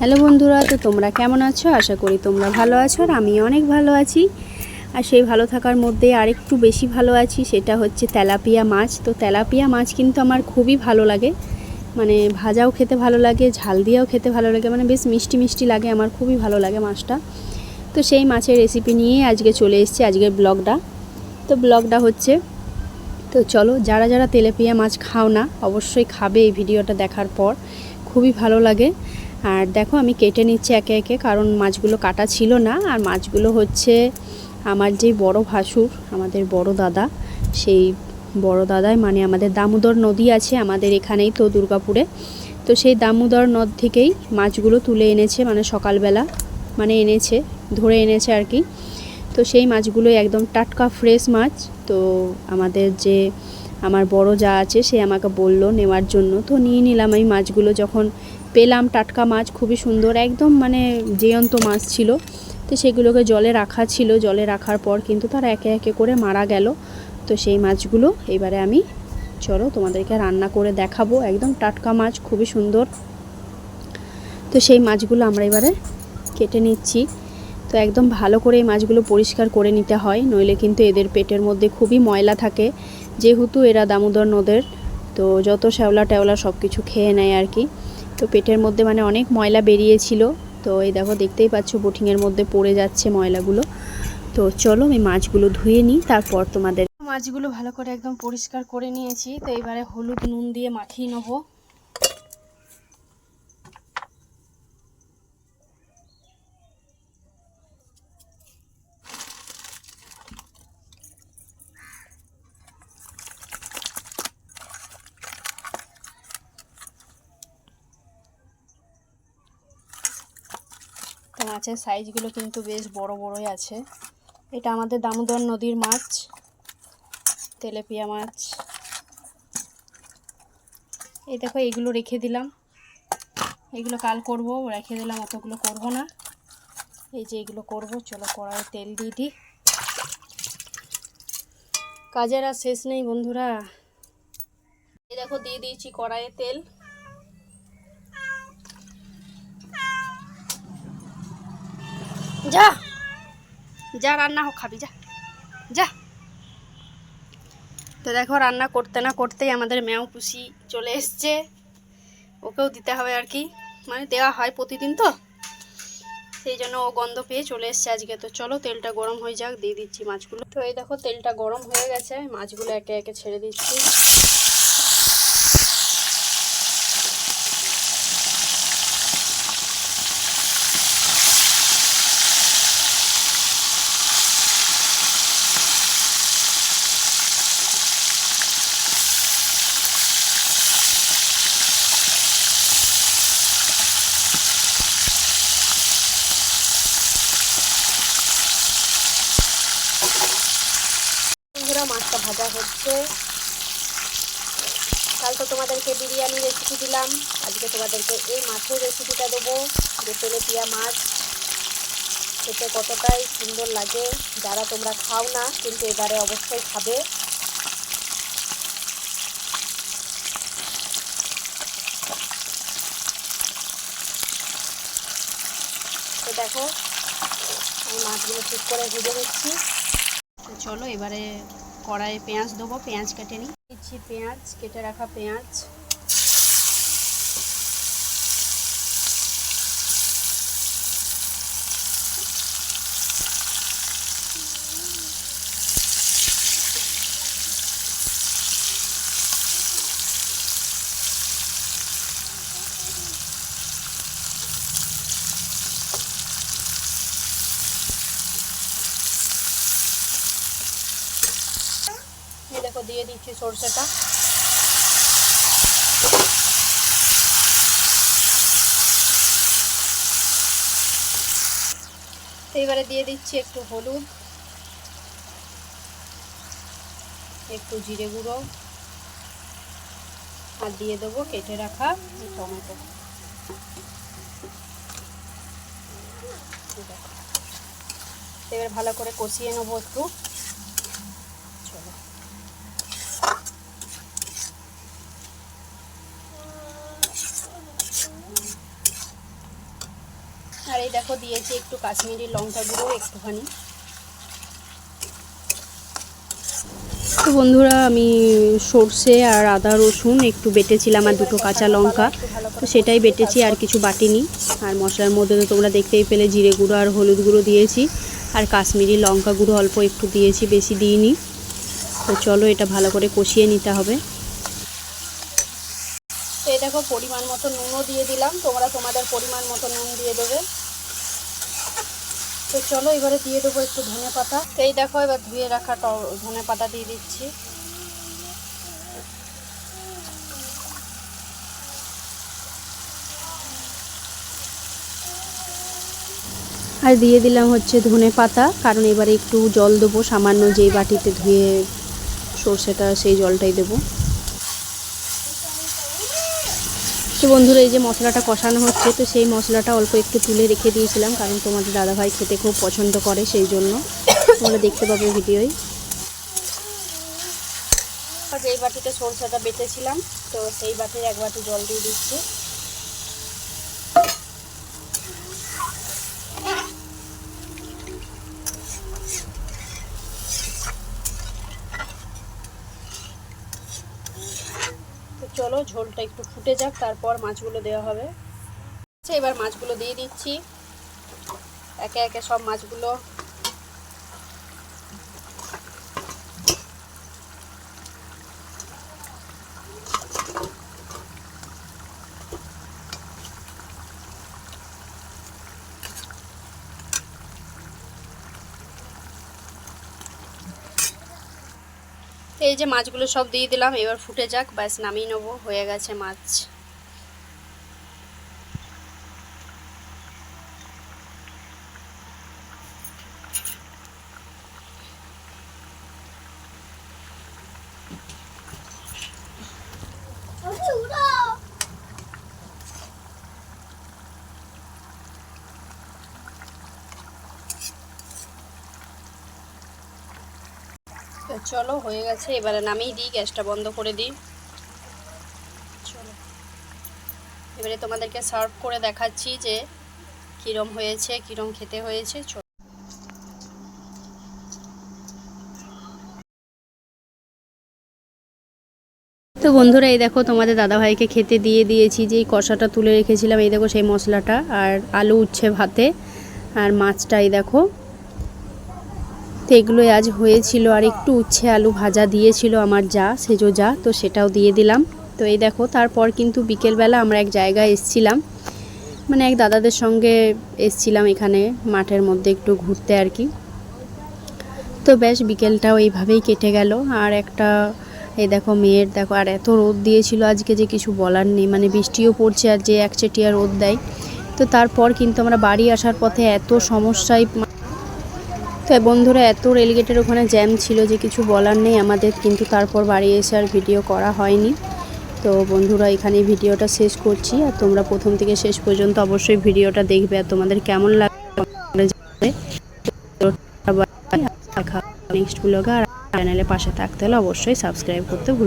Hello বন্ধুরা, তো তোমরা কেমন আছো? আশা করি তোমরা ভালো আছো আর আমি অনেক ভালো আছি। আর সেই ভালো থাকার মধ্যে আরেকটু বেশি ভালো আছি, সেটা হচ্ছে তেলাপিয়া মাছ। তো তেলাপিয়া মাছ কিন্তু আমার খুবই ভালো লাগে। মানে ভাজাও খেতে ভালো লাগে, ঝাল দিয়েও খেতে ভালো লাগে মানে বেশ মিষ্টি মিষ্টি লাগে, আমার খুবই ভালো লাগে মাছটা। তো সেই মাছের রেসিপি নিয়ে আজকে চলে এসেছি আজকের ব্লগটা। তো ব্লগটা হচ্ছে, তো চলো, যারা যারা তেলাপিয়া মাছ খাও না, অবশ্যই খাবে এই ভিডিওটা দেখার পর। খুবই ভালো লাগে। আর দেখো আমি কেটে নিচ্ছি একে একে, কারণ মাছগুলো কাটা ছিল না। আর মাছগুলো হচ্ছে আমার যেই বড় ভাসুর, আমাদের বড় দাদা, সেই বড় দাদাই মানে আমাদের দামোদর নদী আছে আমাদের এখানেই তো দুর্গাপুরে। তো সেই দামোদর নদ থেকেই মাছগুলো তুলে এনেছে মানে সকালবেলা মানে এনেছে, ধরে এনেছে আর কি। তো সেই মাছগুলো একদম টাটকা ফ্রেশ মাছ। তো আমাদের যে আমার বড় যা আছে সে আমাকে বলল নেওয়ার জন্য। তো নিয়ে নিলাম আমি মাছগুলো যখন পেলাম টাটকা মাছ, খুবই সুন্দর, একদম মানে জেয়ন্ত মাছ ছিল। তো সেগুলোকে জলে রাখা ছিল, জলে রাখার পর কিন্তু তারা একে একে করে মারা গেল। তো সেই মাছগুলো এবারে আমি, চলো তোমাদেরকে রান্না করে দেখাবো। একদম টাটকা মাছ, খুবই সুন্দর। তো সেই মাছগুলো আমরা এবারে কেটে নিচ্ছি। তো একদম ভালো করে এই মাছগুলো পরিষ্কার করে নিতে হয়, নইলে কিন্তু এদের পেটের মধ্যে খুবই ময়লা থাকে। যেহেতু এরা দামোদর নদের, তো যত শ্যাওলা ট্যাওলা সব কিছু খেয়ে নেয় আর কি। তো পেটের মধ্যে মানে অনেক ময়লা বেরিয়েছিল। তো এই দেখো, দেখতেই পাচ্ছ বোটিংয়ের মধ্যে পড়ে যাচ্ছে ময়লাগুলো। তো চলো আমি মাছগুলো ধুয়ে নিই, তারপর তোমাদের মাছগুলো ভালো করে একদম পরিষ্কার করে নিয়েছি। তো এবারে হলুদ নুন দিয়ে মাখিয়ে নেব। তো মাছের সাইজগুলো কিন্তু বেশ বড় বড়ই আছে। এটা আমাদের দামোদর নদীর মাছ, তেলেপিয়া মাছ। এই দেখো, এগুলো রেখে দিলাম। এগুলো কাল করব, রেখে দিলাম, অতগুলো করব না। এই যে এগুলো করব, চলো কড়াই তেল দিয়ে দিই। কাজের আর শেষ নেই বন্ধুরা। এই দেখো, দিয়ে দিয়েছি কড়াইয়ে তেল। যা। যা, রান্না হোক খাবি, যা। যা। তো দেখো, রান্না করতে না করতেই আমাদের ম্যাও পুষি চলে এসছে। ওকেও দিতে হবে আর কি। মানে দেওয়া হয় প্রতিদিন তো। সেই জন্য ও গন্ধ পেয়ে চলে এসছে আজকে। তো চলো, তেলটা গরম হয়ে যাক, দিয়ে দিচ্ছি মাছগুলো। তো এই দেখো, তেলটা গরম হয়ে গেছে। মাছগুলো একে একে ছেড়ে দিচ্ছি বন্ধুরা মাছটা ভাজা হচ্ছে কাল তো তোমাদেরকে বিরিয়ানি রেসিপি দিলাম। আজকে তোমাদেরকে এই মাছের রেসিপিটা দেবো, যে তেলেপিয়া মাছ। খেতে কতটাই সুন্দর লাগে, যারা তোমরা খাও না, কিন্তু এবারে অবশ্যই খাবে। দেখো, আমি মাছগুলো ঠিক করে ভেজে নিচ্ছি। চলো এবারে কড়াইয়ে পেঁয়াজ দেবো পেঁয়াজ কেটে নিচ্ছি পেঁয়াজ কেটে রাখা পেঁয়াজ। দেখো দিয়ে দিচ্ছি সরষেটা। এবারে দিয়ে দিচ্ছি একটু হলুদ, একটু জিরে গুঁড়ো, আর দিয়ে দেবো কেটে রাখা টমেটো। এবার ভালো করে কষিয়ে নেব একটু চলো আর এই দেখো দিয়েছি একটু কাশ্মীরি লঙ্কা গুঁড়ো একটুখানি। তো বন্ধুরা আমি সর্ষে আর আদা রসুন একটু বেটেছিলাম আর দুটো কাঁচা লঙ্কা। তো সেটাই বেটেছি আর কিছু বাটিনি। আর মশলার মধ্যে তো তোমরা দেখতেই পেলে জিরে গুঁড়ো আর হলুদ গুঁড়ো দিয়েছি। আর কাশ্মীরি লঙ্কা গুঁড়ো অল্প একটু দিয়েছি বেশি দিইনি। তো চলো এটা ভালো করে কষিয়ে নিতে হবে। তো দেখো পরিমাণ মতো নুনও দিয়ে দিলাম। তোমরা তোমাদের পরিমাণ মতো নুন দিয়ে দেবে। তো চলো এবারে দিয়ে দেবো একটু ধনে পাতা। এই দেখো, এবার ধুয়ে রাখা ধনে পাতা দিয়ে দিচ্ছি। আর দিয়ে দিলাম হচ্ছে ধনে পাতা, কারণ এবারে একটু জল দেবো, সামান্য যেই বাটিতে ধুয়ে সর্ষেটা সেই জলটাই দেবো। তো বন্ধুরা, এই যে মশলাটা কষানো হচ্ছে, তো সেই মশলাটা অল্প একটু তুলে রেখে দিয়েছিলাম, কারণ তোমাদের দাদাভাই খেতে খুব পছন্দ করে সেই জন্য। তোমরা দেখতে পাবে ভিডিওয়। যেই বাটিতে সরষেটা বেটেছিলাম, তো সেই বাটির এক বাটি জল দিয়ে দিচ্ছি তো চলো ঝোলটা একটু ফুটে যাক, তারপর মাছগুলো দেওয়া হবে। আচ্ছা এবার মাছগুলো দিয়ে দিচ্ছি। একে একে সব মাছগুলো এই যে মাছগুলো সব দিয়ে দিলাম, এবার ফুটে যাক, ব্যাস নামিয়ে নেব, হয়ে গেছে মাছ। তো চলো, হয়ে গেছে। এবারে নামিয়ে দিই, গ্যাসটা বন্ধ করে দিই। চলো। এবারে তোমাদেরকে সার্ভ করে দেখাচ্ছি যে কীরম হয়েছে, কীরম খেতে হয়েছে। তো বন্ধুরা, এই দেখো তোমাদের দাদাভাইকে খেতে দিয়ে দিয়েছি, যে কষাটা তুলে রেখেছিলাম, এই দেখো সেই মশলাটা, আর আলু উচ্ছে ভাতে, আর মাছটা এই দেখো। তো এগুলোই আজ হয়েছিল আর একটু উচ্ছে আলু ভাজা দিয়েছিল আমার যা, সেজো যা, তো সেটাও দিয়ে দিলাম। তো এই দেখো, তারপর কিন্তু বিকেলবেলা আমরা এক জায়গায় এসছিলাম। মানে এক দাদাদের সঙ্গে এসছিলাম এখানে মাঠের মধ্যে একটু ঘুরতে আর কি। তো বেশ, বিকেলটাও এইভাবেই কেটে গেল। আর একটা, এই দেখো মেয়ের, দেখো, আর এত রোদ দিয়েছিল আজকে যে কিছু বলার নেই। মানে বৃষ্টিও পড়ছে আর যে একচেটিয়া রোদ দেয়। তো তারপর কিন্তু আমরা বাড়ি আসার পথে এত সমস্যায় তো বন্ধুরা, এত রেলগেটের ওখানে জ্যাম ছিল যে কিছু বলার নেই আমাদের, কিন্তু তারপর বাড়ি এসে আর ভিডিও করা হয়নি। তো বন্ধুরা এখানে ভিডিওটা শেষ করছি। আর তোমরা প্রথম থেকে শেষ পর্যন্ত অবশ্যই ভিডিওটা দেখবে। আর তোমাদের কেমন লাগবে নেক্সট ব্লগে আর চ্যানেলের পাশে থাকতে হলে অবশ্যই সাবস্ক্রাইব করতে ভুল